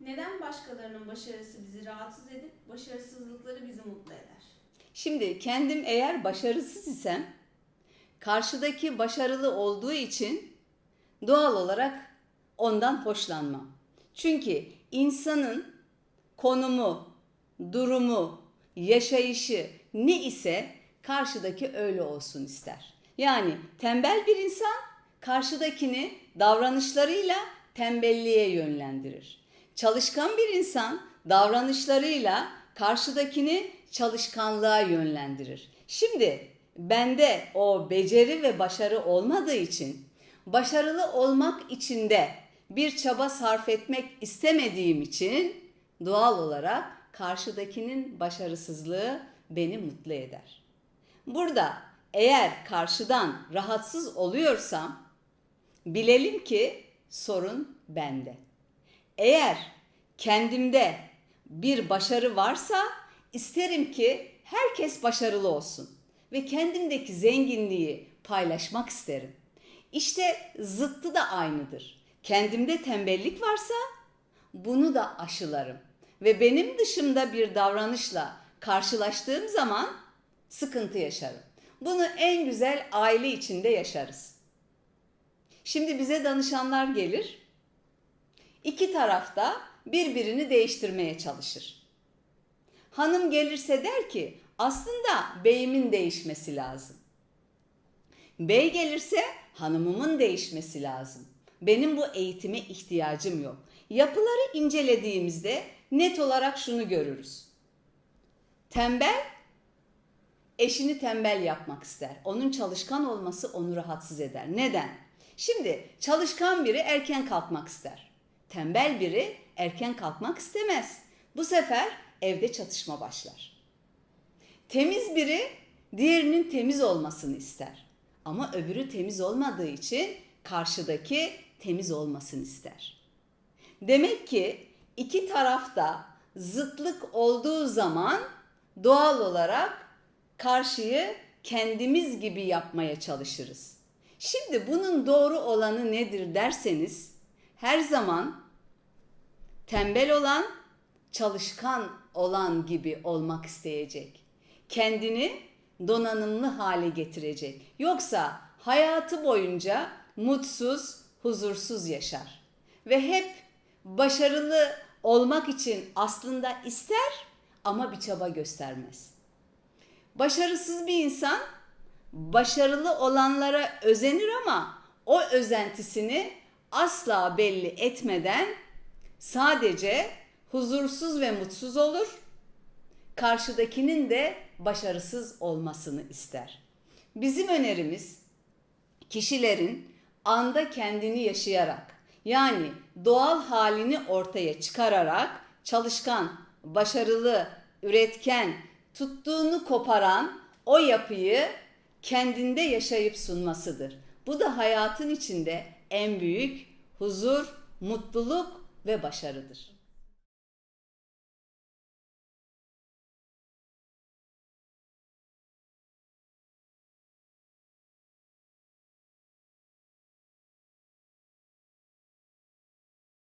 Neden başkalarının başarısı bizi rahatsız edip başarısızlıkları bizi mutlu eder? Şimdi kendim eğer başarısız isem karşıdaki başarılı olduğu için doğal olarak ondan hoşlanmam. Çünkü insanın konumu, durumu, yaşayışı ne ise karşıdaki öyle olsun ister. Yani tembel bir insan karşıdakini davranışlarıyla tembelliğe yönlendirir. Çalışkan bir insan davranışlarıyla karşıdakini çalışkanlığa yönlendirir. Şimdi bende o beceri ve başarı olmadığı için başarılı olmak için de bir çaba sarf etmek istemediğim için doğal olarak karşıdakinin başarısızlığı beni mutlu eder. Burada eğer karşıdan rahatsız oluyorsam bilelim ki sorun bende. Eğer kendimde bir başarı varsa isterim ki herkes başarılı olsun ve kendimdeki zenginliği paylaşmak isterim. İşte zıttı da aynıdır. Kendimde tembellik varsa bunu da aşılarım ve benim dışımda bir davranışla karşılaştığım zaman sıkıntı yaşarım. Bunu en güzel aile içinde yaşarız. Şimdi bize danışanlar gelir. İki tarafta birbirini değiştirmeye çalışır. Hanım gelirse der ki aslında beyimin değişmesi lazım. Bey gelirse hanımımın değişmesi lazım. Benim bu eğitime ihtiyacım yok. Yapıları incelediğimizde net olarak şunu görürüz. Tembel eşini tembel yapmak ister. Onun çalışkan olması onu rahatsız eder. Neden? Şimdi çalışkan biri erken kalkmak ister. Tembel biri erken kalkmak istemez. Bu sefer evde çatışma başlar. Temiz biri diğerinin temiz olmasını ister. Ama öbürü temiz olmadığı için karşıdaki temiz olmasını ister. Demek ki iki tarafta zıtlık olduğu zaman doğal olarak karşıyı kendimiz gibi yapmaya çalışırız. Şimdi bunun doğru olanı nedir derseniz her zaman tembel olan çalışkan olan gibi olmak isteyecek. Kendini donanımlı hale getirecek. Yoksa hayatı boyunca mutsuz, huzursuz yaşar. Ve hep başarılı olmak için aslında ister ama bir çaba göstermez. Başarısız bir insan başarılı olanlara özenir ama o özentisini asla belli etmeden sadece huzursuz ve mutsuz olur. Karşıdakinin de başarısız olmasını ister. Bizim önerimiz kişilerin anda kendini yaşayarak yani doğal halini ortaya çıkararak çalışkan, başarılı, üretken, tuttuğunu koparan o yapıyı kendinde yaşayıp sunmasıdır. Bu da hayatın içinde en büyük huzur, mutluluk ve başarıdır.